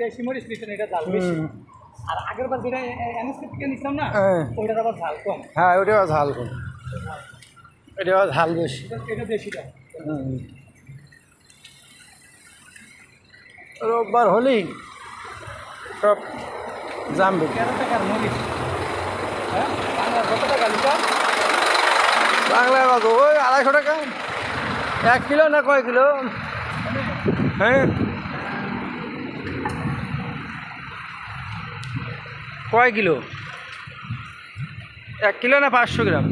দেশি মরিচ নিচ্ছেন এটা জাল বেশি। আর আগের বার যেটা এনএসকে থেকে নিছিলাম না হ্যাঁ। ওইটার আবার ঝাল কম। হ্যাঁ ঝাল কম। এটাও ঝাল বেশি। এটা দেশিটা। রোববার হলেই সব জামবে। তেরো টাকার মরিচ। হ্যাঁ? বাংলা কত টাকা লিটার? বাংলায় কত? ওই আড়াইশো টাকা। এক কিলো না কয় কিলো? হ্যাঁ। কয় কিলো? এক কিলো না পাঁচশো গ্রাম?